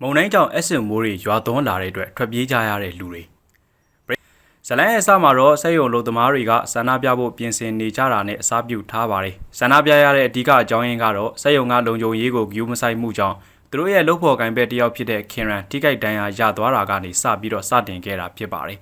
မုံတိုင်းကြောင့်အက်ဆစ်မိုးတွေရွာသွန်းလာတဲ့အတွက်ထွက်ပြေးကြရတဲ့လူတွေဇလန်ရဲ့အစမှာတော့ဆက်ယုံလုံသမားတွေကဆန္ဒပြဖို့ပြင်ဆင်နေကြတာနဲ့အစားပြုထားပါတယ်ဆန္ဒပြရတဲ့အဓိကအကြောင်းရင်းကတော့ဆက်ယုံကလုံခြုံရေးကိုဂယူမဆိုင်မှုကြောင့်သူတို့ရဲ့လုပ်ဖော်ကိုင်ဘက်တစ်ယောက်ဖြစ်တဲ့ခင်ရန်ထိခိုက်ဒဏ်ရာရသွားတာကနေစပြီးတော့စတင်ခဲ့တာဖြစ်ပါတယ်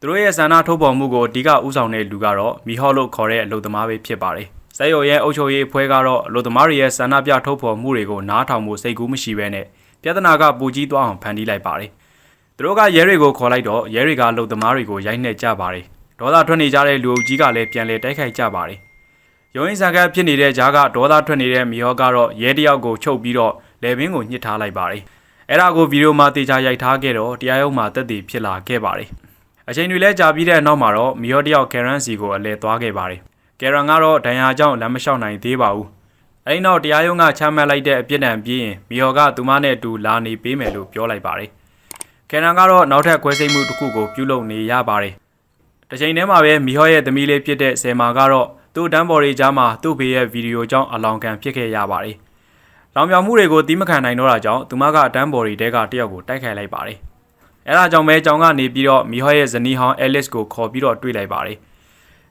သူတို့ရဲ့ဆန္ဒထုတ်ဖော်မှုကိုအဓိကဥဆောင်တဲ့လူကတော့မီဟော့လို့ခေါ်တဲ့အလုံသမားပဲဖြစ်ပါတယ်။ဆက်ရုံရဲ့အုပ်ချုပ်ရေးအဖွဲ့ကတော့အလုံသမားတွေရဲ့ဆန္ဒပြထုတ်ဖော်မှုတွေကိုနားထောင်မှုစိတ်ကူးမရှိဘဲနဲ့ ပြဿနာကပူကြီးသွားအောင်ဖန်တီးလိုက်ပါတယ်။သူတို့ကရဲတွေကိုခေါ်လိုက်တော့ရဲတွေကအလုံသမားတွေကိုရိုက်နှက်ကြပါတယ်။ဒေါသထွက်နေကြတဲ့လူအုပ်ကြီးကလည်းပြန်လဲတိုက်ခိုက်ကြပါတယ်။ရုံးရင်ဆန်ကပ်ဖြစ်နေတဲ့ကြားကဒေါသထွက်နေတဲ့မီဟော့ကတော့ရဲတယောက်ကိုချုပ်ပြီးတော့လေဘင်းကိုညှစ်ထားလိုက်ပါတယ်။အဲ့ဒါကိုဗီဒီယိုမှာတေချာရိုက်ထားခဲ့တော့တရားရုံးမှာတက်တည်ဖြစ်လာခဲ့ပါတယ်။အချိန်တွေလဲကြာပြီးတဲ့နောက်မှာတော့မီဟော့တယောက်ကယ်ရန်စီကိုအလဲသွားခဲ့ပါတယ်။ကယ်ရန်ကတော့ဒဏ်ရာကြောင့်လမ်းမလျှောက်နိုင်သေးပါဘူး။ အဲဒီနောက်တရားရုံးကချမှတ်လိုက်တဲ့အပြစ်ဒဏ်ပြီးရင်မီဟော်ကသူမနဲ့အတူလာနေပေးမယ်လို့ပြောလိုက်ပါတယ်။ကယ်ရန်ကတော့နောက်ထပ်ခွဲစိတ်မှုတစ်ခုကိုပြုလုပ်နေရပါတယ်။တစ်ချိန်တည်းမှာပဲမီဟော့ရဲ့သမီးလေးဖြစ်တဲ့ဆယ်မာကတော့သူ့တန်းပေါ်ရီကြားမှာသူ့ဖေရဲ့ဗီဒီယိုကြောင့်အလောင်ခံဖြစ်ခဲ့ရပါတယ်။လောင်ပြောင်မှုတွေကိုတီးမခံနိုင်တော့တာကြောင့်သူမကအတန်းပေါ်ရီတဲကတယောက်ကိုတိုက်ခိုက်လိုက်ပါတယ်။အဲဒါကြောင့်ပဲကြောင်ကနေပြီးတော့မီဟော့ရဲ့ဇနီးဟောင်းအဲလစ်ကိုခေါ်ပြီးတော့တွေ့လိုက်ပါတယ်။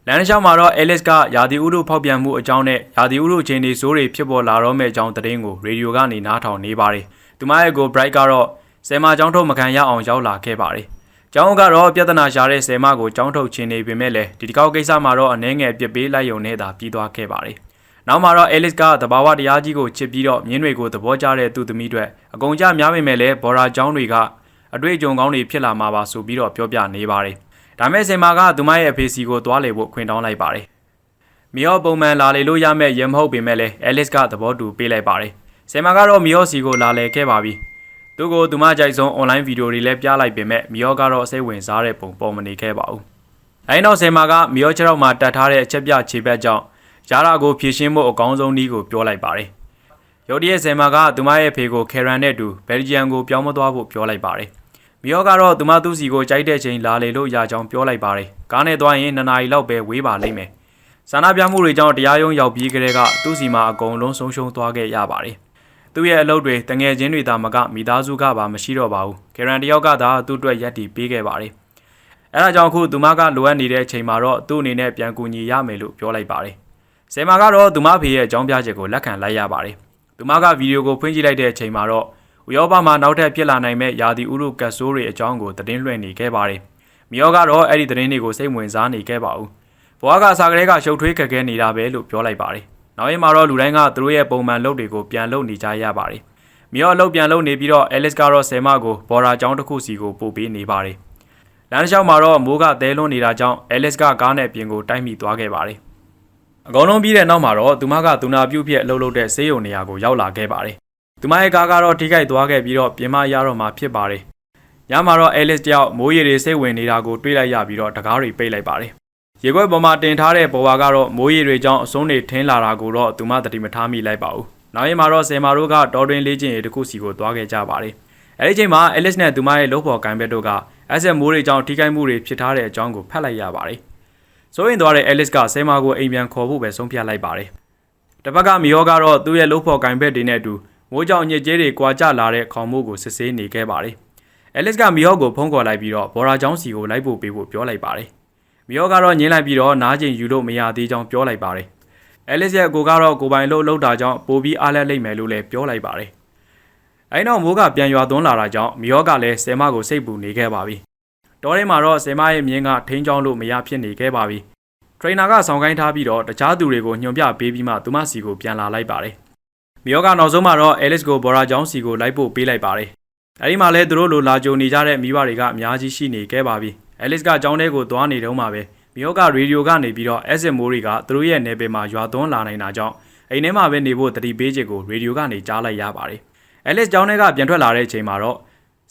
လမ်းတစ်လျှောက်မှာတော့အဲလစ်ကယာဒီဥရုဖောက်ပြန်မှုအကြောင်းနဲ့ယာဒီဥရုချင်းဒီဆိုးတွေဖြစ်ပေါ်လာတော့မဲ့အကြောင်းသတင်းကိုရေဒီယိုကနေနားထောင်နေပါတယ်။သူမရဲ့ကို bright ကတော့ဆယ်မကျောင်းထုတ်မခံရအောင်ရောက်လာခဲ့ပါတယ်။ကျောင်းကတော့ပြဿနာရှာတဲ့ဆယ်မကိုကျောင်းထုတ်ခြင်းနေပေမဲ့လည်းဒီတစ်ခေါက်ကိစ္စမှာတော့အနှဲငယ်ပြစ်ပေးလိုက်ရုံနဲ့သာပြီးသွားခဲ့ပါတယ်။နောက်မှာတော့အဲလစ်ကတဘာဝတရားကြီးကိုချစ်ပြီးတော့မြင်းတွေကိုသဘောကျတဲ့သူသမီးတွေအကုန်ကြများပေမဲ့လည်းဘော်ရာကျောင်းတွေကအတွေ့အကြုံကောင်းတွေဖြစ်လာမှာပါဆိုပြီးတော့ပြောပြနေပါတယ်။ ဒါမဲ့စင်မာကသူမရဲ့အဖေစီကိုသွားလေဖို့ခွင့်တောင်းလိုက်ပါတယ်။မီယောပုံမှန်လာလေလို့ရမဲ့ရမဟုတ်ပေမဲ့လည်းအဲလစ်ကသဘောတူပေးလိုက်ပါတယ်။စင်မာကတော့မီယောစီကိုလာလေခဲ့ပါပြီ။သူကိုသူမကြိုက်ဆုံး online ဗီဒီယိုတွေလည်းပြလိုက်ပေမဲ့မီယောကတော့စိတ်ဝင်စားတဲ့ပုံပေါ်မနေခဲ့ပါဘူး။အဲဒီနောက်စင်မာကမီယောခြေထောက်မှာတတ်ထားတဲ့အချက်ပြခြေဘက်ကြောင့်ရာရာကိုဖြည့်ရှင်းဖို့အကောင်းဆုံးနည်းကိုပြောလိုက်ပါတယ်။ရုတ်တရက်စင်မာကသူမရဲ့ဖေကိုကယ်ရန်နဲ့အတူဘယ်လ်ဂျီယံကိုပြောင်းမသွားဖို့ပြောလိုက်ပါတယ်။ မီယောကတော့သူမသူ့စီကိုကြိုက်တဲ့ချိန်လာလေလို့ရကြောင်းပြောလိုက်ပါတယ်။ကားနဲ့သွားရင်2နာရီလောက်ပဲဝေးပါလိမ့်မယ်။ဆန္ဒပြမှုတွေကြောင့်တရားရုံးရောက်ပြီးကြတဲ့ကသူ့စီမှာအကုန်လုံးဆုံးရှုံးသွားခဲ့ရပါတယ်။သူ့ရဲ့အလုပ်တွေတငယ်ချင်းတွေသာမကမိသားစုကပါမရှိတော့ပါဘူး။ကယ်ရန်တယောက်ကသာသူ့အတွက်ရက်တီပေးခဲ့ပါတယ်။အဲဒါကြောင့်အခုသူမကလိုအပ်နေတဲ့အချိန်မှာတော့သူ့အနေနဲ့ပြန်ကူညီရမယ်လို့ပြောလိုက်ပါတယ်။ဆယ်မာကတော့သူမဖေရဲ့အကြောင်းပြချက်ကိုလက်ခံလိုက်ရပါတယ်။သူမကဗီဒီယိုကိုဖွင့်ကြည့်လိုက်တဲ့အချိန်မှာတော့ ဥရောပမှာနောက်ထပ်ဖြစ်လာနိုင်မဲ့ယာဒီဥရုကတ်ဆိုးတွေအကြောင်းကိုသတင်းလွှင့်နေခဲ့ပါတယ်။မီယောကတော့အဲ့ဒီသတင်းတွေကိုစိတ်ဝင်စားနေခဲ့ပါဘူး။ဘွားကအစာကလေးကရှုပ်ထွေးခက်ခဲနေတာပဲလို့ပြောလိုက်ပါတယ်။နောက်ရင်မှာတော့လူတိုင်းကသူတို့ရဲ့ပုံမှန်လုပ်တွေကိုပြန်လုပ်နေကြရပါတယ်။မီယောအလုပ်ပြန်လုပ်နေပြီးတော့အဲလစ်ကတော့ဆယ်မကိုဘော်ရာကျောင်းတစ်ခုစီကိုပို့ပေးနေပါတယ်။လမ်းတစ်လျှောက်မှာတော့မိုးကသဲလွန်းနေတာကြောင့်အဲလစ်ကကားနဲ့ပြင်ကိုတိုက်မိသွားခဲ့ပါတယ်။အကောင်လုံးပြီးတဲ့နောက်မှာတော့သူမကသူနာပြုတ်ဖြစ်အလုပ်လုပ်တဲ့ဆေးရုံနေရာကိုရောက်လာခဲ့ပါတယ်။ သူမရဲ့ကားကတော့ထိခိုက်သွားခဲ့ပြီးတော့ပြင်မရတော့မှာဖြစ်ပါတယ်။ညမှာတော့အဲလစ်တယောက်မိုးရေတွေစိတ်ဝင်နေတာကိုတွေးလိုက်ရပြီးတော့တကားတွေပိတ်လိုက်ပါတယ်။ရေခွက်ပေါ်မှာတင်ထားတဲ့ပေါ်ဝါကတော့မိုးရေတွေကြောင့်အစုံးတွေထင်းလာတာကိုတော့သူမတတိမထားမိလိုက်ပါဘူး။နောက်ရင်မှာတော့ဆယ်မာတို့ကတော်တွင်လေးချင်းရေတစ်ခုစီကိုသွားခဲ့ကြပါတယ်။အဲဒီချိန်မှာအဲလစ်နဲ့သူမရဲ့လုပ်ဖော်ကိုင်ဘက်တို့ကအဆက်မိုးတွေကြောင့်ထိခိုက်မှုတွေဖြစ်ထားတဲ့အကြောင်းကိုဖတ်လိုက်ရပါတယ်။ဆိုရင်သွားတဲ့အဲလစ်ကဆယ်မာကိုအိမ်ပြန်ခေါ်ဖို့ပဲဆုံးဖြတ်လိုက်ပါတယ်။တစ်ဖက်ကမီယောကတော့သူ့ရဲ့လုပ်ဖော်ကိုင်ဘက်တွေနဲ့အတူ မိုးကြောင်ညစ်ကြေးတွေကွာကျလာတဲ့ခေါင်မိုးကိုစစ်ဆေးနေခဲ့ပါတယ်။အဲလစ်ကမီယောကိုဖုန်းခေါ်လိုက်ပြီးတော့ဘော်ရာချောင်းစီကိုလိုက်ဖို့ပေးဖို့ပြောလိုက်ပါတယ်။မီယောကတော့ညင်းလိုက်ပြီးတော့နားကျင်ယူလို့မရသေးကြောင်းပြောလိုက်ပါတယ်။အဲလစ်ရဲ့အကိုကတော့ကိုပိုင်လို့လှုပ်တာကြောင့်ပိုပြီးအားလက်လိမ့်မယ်လို့လည်းပြောလိုက်ပါတယ်။အဲဒီနောက်မိုးကပြန်ရွာသွန်းလာတာကြောင့်မီယောကလည်းဆယ်မကိုစိတ်ပူနေခဲ့ပါပြီ။တောထဲမှာတော့ဆယ်မရဲ့မြင်းကထိန်းချောင်းလို့မရဖြစ်နေခဲ့ပါပြီ။ထရိနာကဆောင်ကိုင်းထားပြီးတော့တခြားသူတွေကိုညွှန်ပြပေးပြီးမှသူမစီကိုပြန်လာလိုက်ပါတယ်။ မီယောကနောက်ဆုံးမှာတော့အဲလစ်ကိုဘော်ရာချောင်းစီကိုလိုက်ဖို့ပေးလိုက်ပါတယ်။အဲဒီမှာလည်းသူတို့လိုလာကြုံနေကြတဲ့မိဘတွေကအများကြီးရှိနေခဲ့ပါပြီ။အဲလစ်ကကျောင်းထဲကိုသွားနေတုန်းမှာပဲမီယောကရေဒီယိုကနေပြီးတော့ exit မိုးတွေကသူတို့ရဲ့နယ်ပယ်မှာရွာသွန်းလာနိုင်တာကြောင့်အိမ်ထဲမှာပဲနေဖို့တတိပေးချက်ကိုရေဒီယိုကနေကြားလိုက်ရပါတယ်။အဲလစ်ကျောင်းထဲကပြန်ထွက်လာတဲ့အချိန်မှာတော့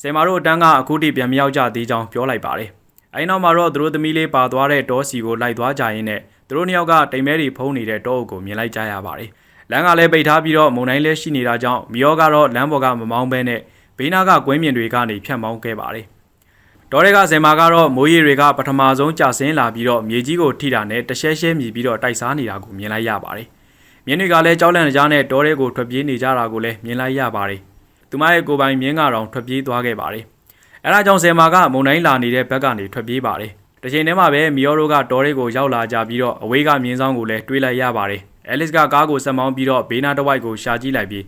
ဆယ်မာတို့အတန်းကအခုထိပြန်မရောက်ကြသေးကြောင်းပြောလိုက်ပါတယ်။အဲဒီနောက်မှာတော့သူတို့သမီးလေးပါသွားတဲ့တောစီကိုလိုက်သွားကြရင်းနဲ့သူတို့နှစ်ယောက်ကတိမ်မဲတွေဖုံးနေတဲ့တောအုပ်ကိုမြင်လိုက်ကြရပါတယ်။ လမ်းကလည်းပိတ်ထားပြီးတော့မုန်တိုင်းလည်းရှိနေတာကြောင့်မီယောကတော့လမ်းပေါ်ကမမောင်းဘဲနဲ့ဘေးနားကကွင်းမြင်တွေကနေဖြတ်မောင်းခဲ့ပါတယ်။ဒေါ်ရဲကဇင်မာကတော့မိုးရီတွေကပထမဆုံးကြာဆင်းလာပြီးတော့မြေကြီးကိုထိတာနဲ့တရှဲရှဲမြည်ပြီးတော့တိုက်စားနေတာကိုမြင်လိုက်ရပါတယ်။မြင်းတွေကလည်းကြောက်လန့်ကြားနဲ့ဒေါ်ရဲကိုထွက်ပြေးနေကြတာကိုလည်းမြင်လိုက်ရပါတယ်။သူမရဲ့ကိုယ်ပိုင်မြင်းကတော့ထွက်ပြေးသွားခဲ့ပါတယ်။အဲဒါကြောင့်ဆယ်မာကမုံတိုင်းလာနေတဲ့ဘက်ကနေထွက်ပြေးပါတယ်။တစ်ချိန်တည်းမှာပဲမီယောတို့ကတော်ရဲကိုရောက်လာကြပြီးတော့အဝေးကမြင်းဆောင်ကိုလည်းတွေးလိုက်ရပါတယ်။ အဲလစ်ကကားကိုဆက်မောင်းပြီးတော့ဘေးနားတစ်ဝိုက်ကိုရှာကြည့်လိုက်ပြီး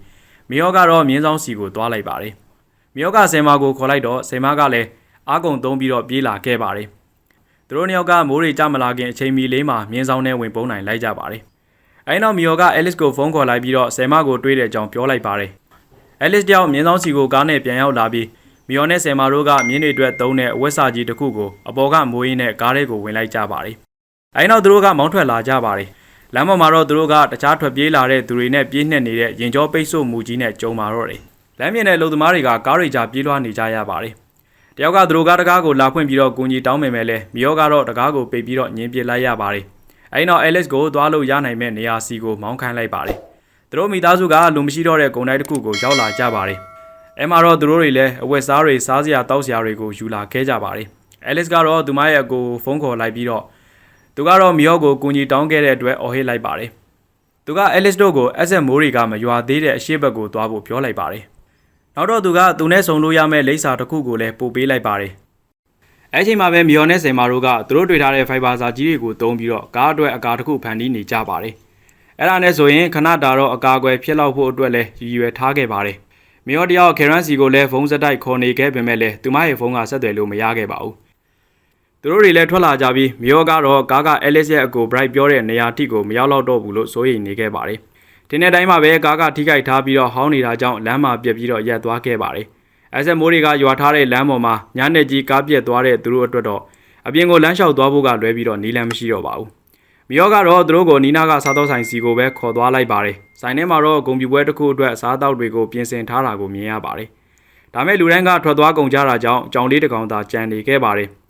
မီယောကတော့မြင်းဆောင်စီကိုသွားလိုက်ပါတယ်။မီယောကဆယ်မာကိုခေါ်လိုက်တော့ဆယ်မာကလည်းအာကုံသုံးပြီးတော့ပြေးလာခဲ့ပါတယ်။သူတို့နှစ်ယောက်ကမိုးတွေကြမလာခင်အချိန်မီလေးမှာမြင်းဆောင်နဲ့ဝင်ပုံးနိုင်လိုက်ကြပါတယ်။အဲဒီနောက်မီယောကအဲလစ်ကိုဖုန်းခေါ်လိုက်ပြီးတော့ဆယ်မာကိုတွေးတဲ့အကြောင်းပြောလိုက်ပါတယ်။အဲလစ်တယောက်မြင်းဆောင်စီကိုကားနဲ့ပြန်ရောက်လာပြီးမီယောနဲ့ဆယ်မာတို့ကမြင်းတွေအတွက်သုံးတဲ့အဝက်စာကြီးတစ်ခုကိုအပေါ်ကမိုးရင်းနဲ့ကားထဲကိုဝင်လိုက်ကြပါတယ်။အဲဒီနောက်သူတို့ကမောင်းထွက်လာကြပါတယ်။ လမ်းပေါ်မှာတော့သူတို့ကတခြားထွက်ပြေးလာတဲ့သူတွေနဲ့ပြေးနှက်နေတဲ့ရင်ကျောပိတ်ဆို့မှုကြီးနဲ့ကြုံမာတော့တယ်။လမ်းမြင်တဲ့လူသမားတွေကကားတွေကြားပြေးလွှားနေကြရပါတယ်။တယောက်ကသူတို့ကတကားကိုလာဖွင့်ပြီးတော့ကူညီတောင်းပေမဲ့လည်းမီယောကတော့တကားကိုပိတ်ပြီးတော့ညင်ပစ်လိုက်ရပါတယ်။အဲဒီနောက်အဲလစ်ကိုသွားလို့ရနိုင်မဲ့နေရာစီကိုမောင်းခိုင်းလိုက်ပါတယ်။သူတို့မိသားစုကလူမရှိတော့တဲ့ဂုံတိုင်းတစ်ခုကိုရောက်လာကြပါတယ်။အဲမှာတော့သူတို့တွေလည်းအဝတ်စားတွေစားစရာတောက်စရာတွေကိုယူလာခဲ့ကြပါတယ်။အဲလစ်ကတော့သူမရဲ့အကိုဖုန်းခေါ်လိုက်ပြီးတော့ သူကတော့မီယောကိုကူညီတောင်းခဲ့တဲ့အတွက်အော်ဟစ်လိုက်ပါတယ်။သူကအဲလစ်တို့ကိုအဆက်မိုးတွေကမရွာသေးတဲ့အရှိတ်ဘက်ကိုသွားဖို့ပြောလိုက်ပါတယ်။နောက်တော့သူကသူနဲ့ဆုံလို့ရမယ့်လိပ်စာတစ်ခုကိုလည်းပို့ပေးလိုက်ပါတယ်။အဲချိန်မှာပဲမီယောနဲ့ဆယ်မာတို့ကသူတို့တွေ့ထားတဲ့ဖိုင်ဘာစာကြီးတွေကိုတုံးပြီးတော့ကားအတွက်အကာတစ်ခုဖန်တီးနေကြပါတယ်။အဲ့ဒါနဲ့ဆိုရင်ခဏတာတော့အကာအကွယ်ဖြစ်လောက်ဖို့အတွက်လည်းရည်ရွယ်ထားခဲ့ပါတယ်။မီယောတယောက်ခေရန်စီကိုလည်းဖုန်းစက်တိုက်ခေါ်နေခဲ့ပေမဲ့လည်းသူမရဲ့ဖုန်းကဆက်သွယ်လို့မရခဲ့ပါဘူး။ သူတို့တွေလည်းထွက်လာကြပြီးမီယောကတော့ကားကအဲလစ်ရဲ့အကို bright ပြောတဲ့နေရာထိကိုမရောက်တော့ဘူးလို့စိုးရိမ်နေခဲ့ပါတယ်။ဒီနေ့တိုင်းမှာပဲကားကထိခိုက်ထားပြီးတော့ဟောင်းနေတာကြောင့်လမ်းမှာပြက်ပြီးတော့ရက်သွားခဲ့ပါတယ်။အဲဆက်မိုးတွေကရွာထားတဲ့လမ်းပေါ်မှာညနေကြီးကားပြက်သွားတဲ့သူတို့အတွက်တော့အပြင်ကိုလမ်းလျှောက်သွားဖို့ကလွဲပြီးတော့နီးလမ်းမရှိတော့ပါဘူး။မီယောကတော့သူတို့ကိုနီနာကစားသောက်ဆိုင်စီကိုပဲခေါ်သွားလိုက်ပါတယ်။ဆိုင်ထဲမှာတော့ဂုံပြူပွဲတစ်ခုအတွက်စားတောက်တွေကိုပြင်ဆင်ထားတာကိုမြင်ရပါတယ်။ဒါမဲ့လူတိုင်းကထွက်သွားကုန်ကြတာကြောင့်ကြောင်လေးတစ်ကောင်သာကြံနေခဲ့ပါတယ်။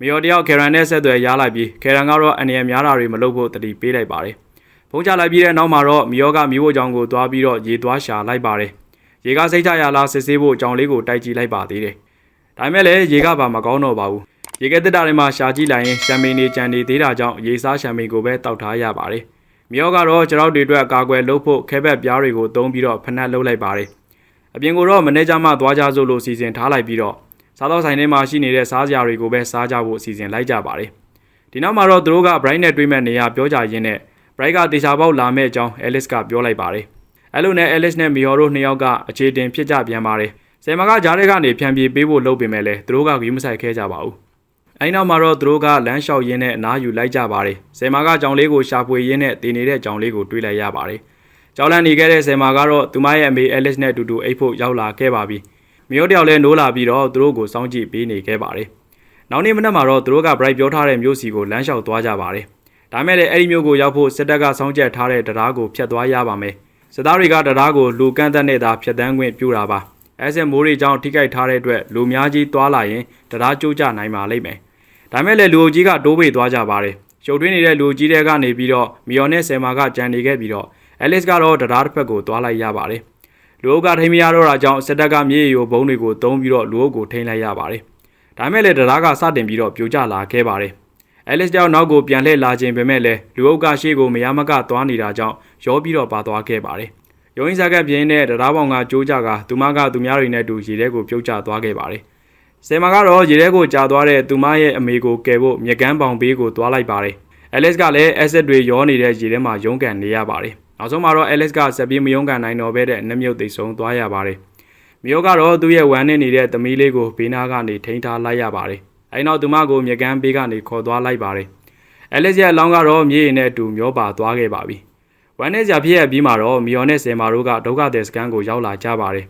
မီယောတယောက်ခေရန်နဲ့ဆက်သွယ်ရလိုက်ပြီးခေရန်ကတော့အနေရများတာတွေမလုပ်ဖို့တတိပေးလိုက်ပါတယ်။ဖုန်းချလိုက်ပြီးတဲ့နောက်မှာတော့မီယောကမိဖို့ကြောင်ကိုသွားပြီးတော့ရေသွားရှာလိုက်ပါတယ်။ရေကစိတ်ချရလားစစ်ဆေးဖို့ကြောင်လေးကိုတိုက်ကြည့်လိုက်ပါသေးတယ်။ဒါမဲ့လည်းရေကပါမကောင်းတော့ပါဘူး။ရေကဲတက်တာတွေမှာရှာကြည့်လိုက်ရင်ရှမ်ပိန်တွေကြံနေသေးတာကြောင့်ရေစားရှမ်ပိန်ကိုပဲတောက်ထားရပါတယ်။မြောကတော့ကျွန်တော်တွေအတွက်အကာအကွယ်လုပ်ဖို့ခဲဘက်ပြားတွေကိုသုံးပြီးတော့ဖနက်လုပ်လိုက်ပါတယ်။အပြင်ကိုတော့မနေ့ကမှသွားကြစို့လို့စီစဉ်ထားလိုက်ပြီးတော့ စားတော့ဆိုင်ထဲမှာရှိနေတဲ့စားစရာတွေကိုပဲစားကြဖို့စီစဉ်လိုက်ကြပါတယ်။ဒီနောက်မှာတော့သူတို့က Bright နဲ့တွေ့မဲ့နေရာပြောကြရင်းနဲ့ Bright ကတေချာပေါက်လာမဲ့အကြောင်း Alice ကပြောလိုက်ပါတယ်။အဲလိုနဲ့ Alice နဲ့ Mio တို့နှစ်ယောက်ကအခြေတင်ဖြစ်ကြပြန်ပါတယ်။ဆယ်မကကြားထဲကနေဖြန်ပြေးပေးဖို့လုပ်ပေမဲ့လည်းသူတို့ကဂီးမဆိုင်ခဲကြပါဘူး။အဲဒီနောက်မှာတော့သူတို့ကလမ်းလျှောက်ရင်းနဲ့အနားယူလိုက်ကြပါတယ်။ဆယ်မာကကြောင်လေးကိုရှာဖွေရင်းနဲ့တည်နေတဲ့ကြောင်လေးကိုတွေးလိုက်ရပါတယ်။ကြောင်လန့်နေခဲ့တဲ့ဆယ်မာကတော့သူမရဲ့အမေအဲလစ်နဲ့အတူတူအိတ်ဖို့ရောက်လာခဲ့ပါပြီ။ မျိုးတယောက်လည်းနိုးလာပြီးတော့သူတို့ကိုစောင့်ကြည့်ပေးနေခဲ့ပါတယ်။နောက်နေ့မနက်မှာတော့သူတို့က bright ပြောထားတဲ့မျိုးစီကိုလမ်းလျှောက်သွားကြပါတယ်။ဒါမဲ့လည်းအဲ့ဒီမျိုးကိုရောက်ဖို့စစ်တပ်ကစောင့်ကြပ်ထားတဲ့တရားကိုဖျက်သွားရပါမယ်။စစ်သားတွေကတရားကိုလူကန့်သက်နဲ့သာဖျက်တမ်းခွင့်ပြုတာပါ။အဲဆက်မိုးတွေကြောင့်ထိခိုက်ထားတဲ့အတွက်လူများကြီးသွားလာရင်တရားကျိုးကျနိုင်ပါလိမ့်မယ်။ဒါမဲ့လည်းလူအုပ်ကြီးကတိုးပိတ်သွားကြပါတယ်။ရှုပ်ထွေးနေတဲ့လူအုပ်ကြီးတွေကနေပြီးတော့မီယောနဲ့ဆယ်မာကကြံနေခဲ့ပြီးတော့အဲလစ်ကတော့တရားတစ်ဖက်ကိုသွားလိုက်ရပါတယ်။ လူအုပ်ကထိမရတော့တာကြောင့်စစ်တပ်ကမြေရီယိုဘုံတွေကိုတုံးပြီးတော့လူအုပ်ကိုထိန်းလိုက်ရပါတယ်။ဒါမဲ့လည်းတရားကစတင်ပြီးတော့ပြိုကျလာခဲ့ပါတယ်။အဲလစ်ကြောင့်နောက်ကိုပြန်လှည့်လာခြင်းပဲမဲ့လည်းလူအုပ်ကရှေ့ကိုမရမကသွားနေတာကြောင့်ရောပြီးတော့ပါသွားခဲ့ပါတယ်။ရုံးရင်စကပြင်းတဲ့တရားပေါင်ကကြိုးကြကသူမကသူများတွေနဲ့အတူရေထဲကိုပြုတ်ကျသွားခဲ့ပါတယ်။ဆယ်မာကတော့ရေထဲကိုကြာသွားတဲ့သူမရဲ့အမေကိုကယ်ဖို့မြေကမ်းပေါင်ဘေးကိုသွားလိုက်ပါတယ်။ Alice ကလည်း acid တွေရောနေတဲ့ရေထဲမှာရုန်းကန်နေရပါတယ်။ နောက်ဆုံးမှာတော့ Alice ကဆက်ပြီးမရုန်းကန်နိုင်တော့ဘဲတဲ့နှမြုပ်သိပ်ဆုံးသွားရပါတယ်။မြို့ကတော့သူ့ရဲ့ဝမ်းနဲ့နေတဲ့သမီးလေးကိုဘေးနားကနေထိန်းထားလိုက်ရပါတယ်။အဲဒီနောက်သူမကိုမြေကမ်းဘေးကနေခေါ်သွားလိုက်ပါတယ်။ Alice ရဲ့အလောင်းကတော့မြေရင်နဲ့အတူမျောပါသွားခဲ့ပါပြီ။ဝမ်းနဲ့စရာဖြစ်ရပြီးမှတော့မီယောနဲ့ဆယ်မာတို့ကဒုက္ခသည်စခန်းကိုရောက်လာကြပါတယ်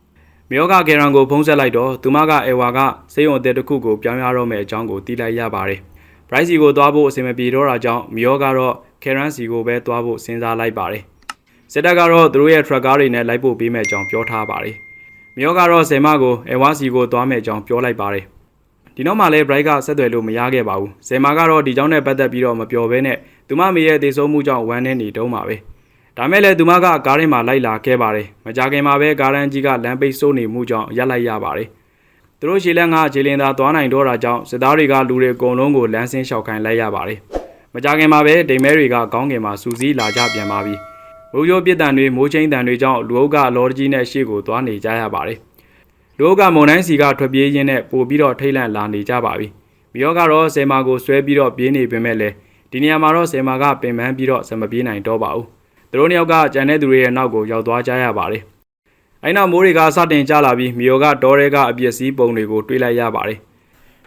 ။မြေယောကဂေရန်ကိုဖုံးဆက်လိုက်တော့သူမကအေဝါကစေယုံအသက်တစ်ခုကိုပြောင်းရတော့မယ့်အကြောင်းကိုသိလိုက်ရပါတယ်။ Bright စီကိုသွားဖို့အဆင်မပြေတော့တာကြောင့်မြေယောကတော့ ခေရန်စီကိုပဲသွားဖို့စဉ်းစားလိုက်ပါတယ်။စစ်တပ်ကတော့သူတို့ရဲ့ truck ကားတွေနဲ့လိုက်ဖို့ပေးမဲ့အကြောင်းပြောထားပါတယ်။မြေယောကတော့ဆယ်မကိုအေဝါစီကိုသွားမဲ့အကြောင်းပြောလိုက်ပါတယ်။ဒီနောက်မှလည်း Bright ကဆက်သွယ်လို့မရခဲ့ပါဘူး။ဆယ်မကတော့ဒီကြောင်းနဲ့ပတ်သက်ပြီးတော့မပြောဘဲနဲ့သူမမေရဲ့တေဆုံးမှုကြောင့်ဝမ်းနေနေတုံးပါပဲ။ဒါမဲ့လည်းသူမကကားထဲမှာလိုက်လာခဲ့ပါတယ်။မကြခင်မှာပဲကားရန်ကြီးကလမ်းပိတ်ဆိုးနေမှုကြောင့်ရပ်လိုက်ရပါတယ်။သူတို့ရှေ့လန်းကခြေလင်သာသွားနိုင်တော့တာကြောင့်စစ်သားတွေကလူတွေအကုန်လုံးကိုလမ်းဆင်းလျှောက်ခိုင်းလိုက်ရပါတယ်။ မကြခင်မှာပဲဒိမ်မဲတွေကခေါင်းငင်မှာစူးစီးလာကြပြန်ပါပြီ။မိုးရိုးပြစ်တံတွေမိုးချင်းတံတွေကြောင့်လူအုပ်ကအလော်ကြီးနဲ့ရှေ့ကိုသွားနေကြရပါတယ်။လူအုပ်ကမုံတိုင်းစီကထွက်ပြေးရင်းနဲ့ပို့ပြီးတော့ထိတ်လန့်လာနေကြပါပြီ။မီယောကတော့ဆယ်မာကိုဆွဲပြီးတော့ပြေးနေပေမဲ့လည်းဒီနေရာမှာတော့ဆယ်မာကပင်ပန်းပြီးတော့စမပြေးနိုင်တော့ပါဘူး။သူတို့နှစ်ယောက်ကကြံတဲ့သူတွေရဲ့နောက်ကိုရောက်သွားကြရပါတယ်။အဲ့နောက်မိုးတွေကစတင်ကျလာပြီးမီယောကဒေါ်ရဲကအပြစ်စီးပုံတွေကိုတွေးလိုက်ရပါတယ်။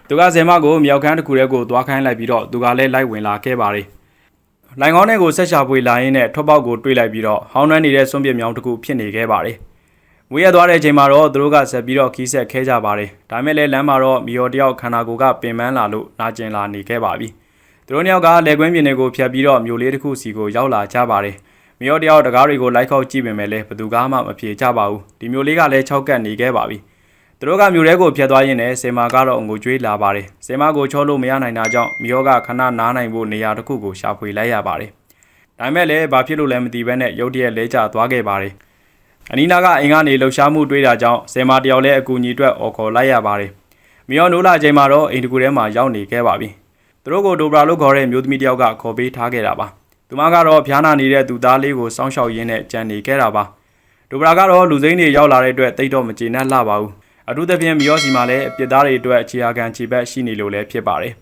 သူကဆယ်မာကိုမြောက်ခန်းတစ်ခုထဲကိုသွားခိုင်းလိုက်ပြီးတော့သူကလည်းလိုက်ဝင်လာခဲ့ပါတယ်။လိုင်ကောင်းထဲကိုဆက်ရှာပွေလာရင်းနဲ့ထွက်ပေါက်ကိုတွေးလိုက်ပြီးတော့ဟောင်းနှမ်းနေတဲ့စွန့်ပစ်မြောင်းတစ်ခုဖြစ်နေခဲ့ပါတယ်။မွေးရသွားတဲ့အချိန်မှာတော့သူတို့ကဆက်ပြီးတော့ခီးဆက်ခဲကြပါတယ်။ဒါမဲ့လည်းလမ်းမှာတော့မီယောတယောက်ခန္ဓာကိုယ်ကပင်ပန်းလာလို့နာကျင်လာနေခဲ့ပါပြီ။သူတို့နှစ်ယောက်ကလက်ကွင်းပြင်တွေကိုဖျက်ပြီးတော့မြို့လေးတစ်ခုစီကိုရောက်လာကြပါတယ်။မီယောတယောက်တကားတွေကိုလိုက်ခောက်ကြည့်ပေမဲ့လည်းဘသူကမှမဖြေကြပါဘူး။ဒီမြို့လေးကလည်း၆ကတ်နေခဲ့ပါပြီ။ သူတို့ကမြို့ထဲကိုဖျက်သွားရင်းနဲ့စေမာကတော့ငိုကြွေးလာပါတယ်။စေမာကိုချောလို့မရနိုင်တာကြောင့်မီယောကခဏနားနိုင်ဖို့နေရာတစ်ခုကိုရှာဖွေလိုက်ရပါတယ်။ဒါပေမဲ့လည်းဘာဖြစ်လို့လဲမသိဘဲနဲ့ရုတ်တရက်လဲကျသွားခဲ့ပါတယ်။အနီးနားကအင်ကနေလှုပ်ရှားမှုတွေးတာကြောင့်စေမာတယောက်လည်းအကူအညီအတွက်အော်ခေါ်လိုက်ရပါတယ်။မီယောနိုးလာချိန်မှာတော့အိမ်တကူထဲမှာရောက်နေခဲ့ပါပြီ။သူတို့ကိုဒိုဘရာလို့ခေါ်တဲ့မျိုးသမီးတယောက်ကခေါ်ပေးထားခဲ့တာပါ။သူမကတော့ဖျားနာနေတဲ့သူသားလေးကိုစောင့်ရှောက်ရင်းနဲ့ကြံနေခဲ့တာပါ။ဒိုဘရာကတော့လူစိမ်းတွေရောက်လာတဲ့အတွက်တိတ်တော့မကျေနပ်လှပါဘူး။ အထူးသဖြင့်မီယောစီမှာလည်းအပြစ်သားတွေအတွက်အခြေအခံခြေဘက်ရှိနေလို့လည်းဖြစ်ပါတယ်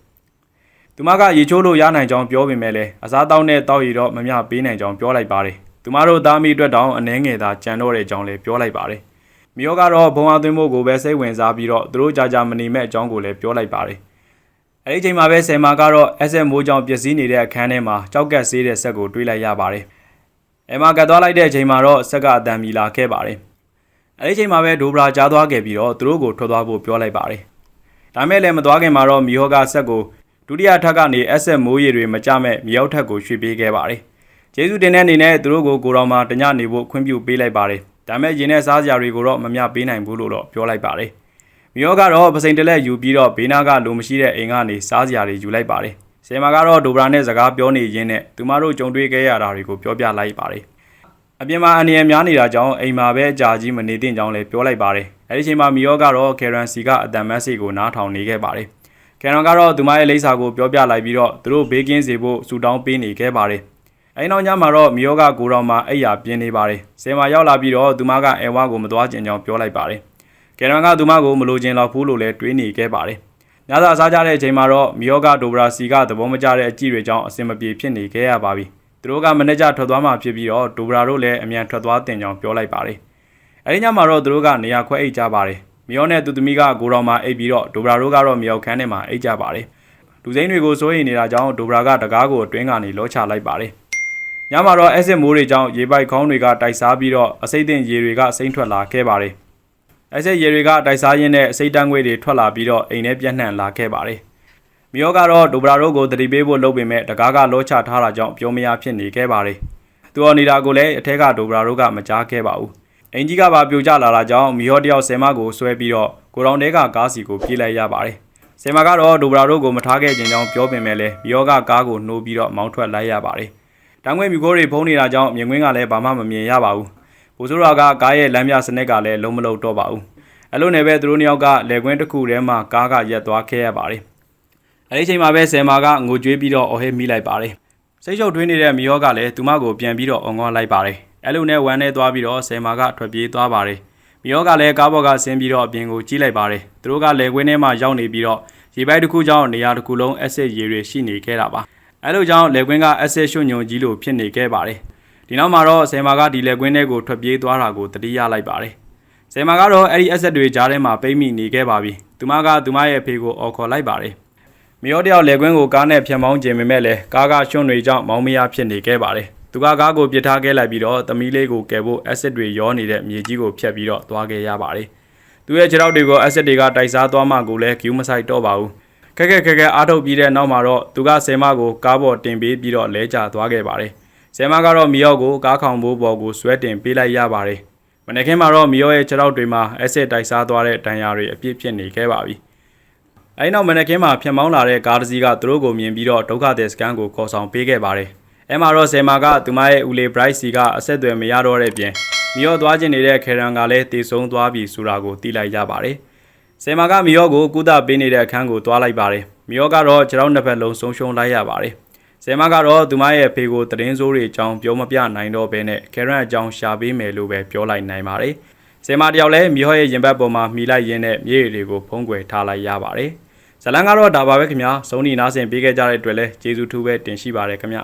။သူမကရေချိုးလို့ရနိုင်ကြောင်းပြောပေမဲ့လည်းအစားတောင်းတဲ့တောက်ရည်တော့မမျှပေးနိုင်ကြောင်းပြောလိုက်ပါတယ်။သူမတို့သားမိအတွက်တောင်အနှဲငယ်သာကြံတော့တဲ့ကြောင်းလည်းပြောလိုက်ပါတယ်။မီယောကတော့ဘုံအသွင်းဖို့ကိုပဲစိတ်ဝင်စားပြီးတော့သူတို့ကြာကြာမနေမဲ့အကြောင်းကိုလည်းပြောလိုက်ပါတယ်။အဲဒီချိန်မှာပဲဆယ်မာကတော့အဆက်မိုးကြောင်ပျက်စီးနေတဲ့အခန်းထဲမှာကြောက်ကက်ဆေးတဲ့ဆက်ကိုတွေးလိုက်ရပါတယ်။အဲမာကတ်သွားလိုက်တဲ့အချိန်မှာတော့ဆက်ကအတန်မီလာခဲ့ပါတယ်။ အဲဒီချိန်မှာပဲဒိုဘရာကြားသွားခဲ့ပြီးတော့သူတို့ကိုထွက်သွားဖို့ပြောလိုက်ပါတယ်။ဒါမဲ့လည်းမသွားခင်မှာတော့မီဟောကဆက်ကိုဒုတိယထပ်ကနေအဆက်မိုးရည်တွေမကြမဲ့မြောက်ထက်ကိုရွှေ့ပေးခဲ့ပါတယ်။ကျေးဇူးတင်တဲ့အနေနဲ့သူတို့ကိုကိုတော်မှာတညနေဖို့ခွင့်ပြုပေးလိုက်ပါတယ်။ဒါမဲ့ရင်နဲ့စားစရာတွေကိုတော့မမျှပေးနိုင်ဘူးလို့တော့ပြောလိုက်ပါတယ်။မီယောကတော့ပစိန်တလက်ယူပြီးတော့ဘေးနာကလိုမရှိတဲ့အိမ်ကနေစားစရာတွေယူလိုက်ပါတယ်။ဆယ်မာကတော့ဒိုဘရာနဲ့စကားပြောနေရင်းနဲ့သူမတို့ကြုံတွေ့ခဲ့ရတာတွေကိုပြောပြလိုက်ပါတယ်။ အပြင်မှာအနေအများနေတာကြောင့်အိမ်မှာပဲအကြာကြီးမနေသင့်ကြောင်းလည်းပြောလိုက်ပါတယ်။အဲဒီချိန်မှာမီယောကတော့ကေရန်စီကအတန်မက်ဆေ့ကိုနားထောင်နေခဲ့ပါတယ်။ကေရန်ကတော့သူမရဲ့လိပ်စာကိုပြောပြလိုက်ပြီးတော့သူတို့ဘေးကင်းစေဖို့ဆူတောင်းပေးနေခဲ့ပါတယ်။အဲဒီနောက်ညမှာတော့မီယောကကိုတော်မှာအိယာပြင်းနေပါတယ်။ဆယ်မာရောက်လာပြီးတော့သူမကအဲဝါကိုမသွားကျင်ကြောင်းပြောလိုက်ပါတယ်။ကေရန်ကသူမကိုမလိုချင်တော့ဘူးလို့လည်းတွေးနေခဲ့ပါတယ်။ညစာစားကြတဲ့အချိန်မှာတော့မီယောကဒိုဘရာစီကသဘောမကျတဲ့အကြည့်တွေကြောင့်အဆင်မပြေဖြစ်နေခဲ့ရပါပြီ။ သူတို့ကမနေ့ကထွက်သွားမှဖြစ်ပြီးတော့ဒိုဘရာတို့လည်းအမြန်ထွက်သွားတင်ကြောင်းပြောလိုက်ပါတယ်။အဲဒီညမှာတော့သူတို့ကနေရာခွဲအိတ်ကြပါတယ်။မီယောနဲ့သူသမီးကကိုတော်မှာအိတ်ပြီးတော့ဒိုဘရာတို့ကတော့မြောက်ခန်းထဲမှာအိတ်ကြပါတယ်။လူစိမ်းတွေကိုစိုးရိမ်နေတာကြောင့်ဒိုဘရာကတကားကိုအတွင်းကနေလောချလိုက်ပါတယ်။ညမှာတော့အက်စစ်မိုးတွေကြောင့်ရေပိုက်ခေါင်းတွေကတိုက်စားပြီးတော့အစိမ့်တင်ရေတွေကစိမ့်ထွက်လာခဲ့ပါတယ်။အက်စစ်ရေတွေကတိုက်စားရင်းနဲ့အစိမ့်တန်းငွေတွေထွက်လာပြီးတော့အိမ်ထဲပြန့်နှံ့လာခဲ့ပါတယ်။ မီယောကတော့ဒိုဘရာတို့ကိုတတိပေးဖို့လုပ်ပေမဲ့တကားကလောချထားတာကြောင့်ပြောမရဖြစ်နေခဲ့ပါတယ်။သူတော်နေတာကိုလည်းအထက်ကဒိုဘရာတို့ကမကြားခဲ့ပါဘူး။အင်ကြီးကပါပြိုကျလာတာကြောင့်မီယောတယောက်ဆယ်မကိုဆွဲပြီးတော့ကိုရောင်တဲကကားစီကိုပြေးလိုက်ရပါတယ်။ဆယ်မကတော့ဒိုဘရာတို့ကိုမထားခဲ့ခြင်းကြောင့်ပြောပင်မဲ့လည်းမီယောကကားကိုနှိုးပြီးတော့မောင်းထွက်လိုက်ရပါတယ်။တန်းခွင့်မြူကိုတွေဖုံးနေတာကြောင့်မြင်ကွင်းကလည်းဘာမှမမြင်ရပါဘူး။ပိုဆိုးရာကကားရဲ့လမ်းပြစနစ်ကလည်းလုံးမလုံးတော့ပါဘူး။အဲ့လိုနဲ့ပဲသူတို့နှစ်ယောက်ကလက်ကွင်းတစ်ခုထဲမှာကားကရက်သွားခဲ့ရပါတယ်။ အဲ့ဒီချိန်မှာပဲဆယ်မာကငိုကြွေးပြီးတော့အော်ဟစ်မိလိုက်ပါတယ်။စိတ်ရှုပ်ထွေးနေတဲ့မီယောကလည်းသူမကိုပြန်ပြီးတော့အုံငေါလိုက်ပါတယ်။အဲ့လိုနဲ့ဝမ်းနဲ့သွားပြီးတော့ဆယ်မာကထွက်ပြေးသွားပါတယ်။မီယောကလည်းကားပေါ်ကဆင်းပြီးတော့အပြင်ကိုကြည့်လိုက်ပါတယ်။သူတို့ကလက်ကွင်းထဲမှာရောက်နေပြီးတော့ရေပိုက်တစ်ခုကြောင့်နေရာတစ်ခုလုံးအက်ဆစ်ရေတွေရှိနေခဲ့တာပါ။အဲ့လိုကြောင့်လက်ကွင်းကအက်ဆစ်ရွှွညုံကြီးလိုဖြစ်နေခဲ့ပါတယ်။ဒီနောက်မှာတော့ဆယ်မာကဒီလက်ကွင်းထဲကိုထွက်ပြေးသွားတာကိုတတိယလိုက်ပါတယ်။ဆယ်မာကတော့အဲ့ဒီအက်ဆစ်တွေကြားထဲမှာပိတ်မိနေခဲ့ပါပြီ။သူမကသူမရဲ့ဖေကိုအော်ခေါ်လိုက်ပါတယ်။ မီယောတယောက်လက်ကွင်းကိုကားနဲ့ဖြတ်မောင်းခြင်းပေမဲ့လည်းကားကရွှွတွေကြောင့်မောင်းမရဖြစ်နေခဲ့ပါတယ်။သူကကားကိုပြစ်ထားခဲ့လိုက်ပြီးတော့သမီးလေးကိုကယ်ဖို့အက်ဆစ်တွေရောနေတဲ့မြေကြီးကိုဖျက်ပြီးတော့သွားခဲ့ရပါတယ်။သူရဲ့ခြေထောက်တွေကိုအက်ဆစ်တွေကတိုက်စားသွားမှကိုလည်းဂူးမဆိုင်တော့ပါဘူး။ခက်ခက်ခက်ခက်အားထုတ်ပြီးတဲ့နောက်မှာတော့သူကဆယ်မကိုကားပေါ်တင်ပေးပြီးတော့လဲကျသွားခဲ့ပါတယ်။ဆယ်မကတော့မီယောကိုကားခေါင်ဘိုးပေါ်ကိုဆွဲတင်ပေးလိုက်ရပါတယ်။မနေ့ကင်းမှာတော့မီယောရဲ့ခြေထောက်တွေမှာအက်ဆစ်တိုက်စားသွားတဲ့ဒဏ်ရာတွေအပြည့်ဖြစ်နေခဲ့ပါပြီ။ အဲဒီနောက်မန်နကင်းမှာဖြန့်မောင်းလာတဲ့ကားတစ်စီးကသူတို့ကိုမြင်ပြီးတော့ဒုက္ခသည်စကန်ကိုခေါ်ဆောင်ပေးခဲ့ပါတယ်။အဲမှာတော့ဆယ်မာကသူမရဲ့ဦးလေး Bright စီကအဆက်အသွယ်မရတော့တဲ့ပြင်မီယောသွားကျင်နေတဲ့ခေရန်ကလည်းတေဆုံးသွားပြီဆိုတာကိုသိလိုက်ရပါတယ်။ဆယ်မာကမီယောကိုကုသပေးနေတဲ့အခန်းကိုသွားလိုက်ပါတယ်။မီယောကတော့ခြေထောက်နှစ်ဖက်လုံးဆုံးရှုံးလိုက်ရပါတယ်။ဆယ်မာကတော့သူမရဲ့ဖေကိုတရင်စိုးတွေအကြောင်းပြောမပြနိုင်တော့ဘဲနဲ့ခေရန်အကြောင်းရှာပေးမယ်လို့ပဲပြောလိုက်နိုင်ပါတယ်။ဆယ်မာတယောက်လည်းမီယောရဲ့ရင်ဘတ်ပေါ်မှာမှီလိုက်ရင်းနဲ့မြေရီတွေကိုဖုံးကွယ်ထားလိုက်ရပါတယ်။ ဇလန်ကတော့ဒါပါပဲခင်ဗျာစုံညီနားဆင်ပေးခဲ့ကြတဲ့အတွက်လည်းကျေးဇူးထူးပဲတင်ရှိပါတယ်ခင်ဗျာ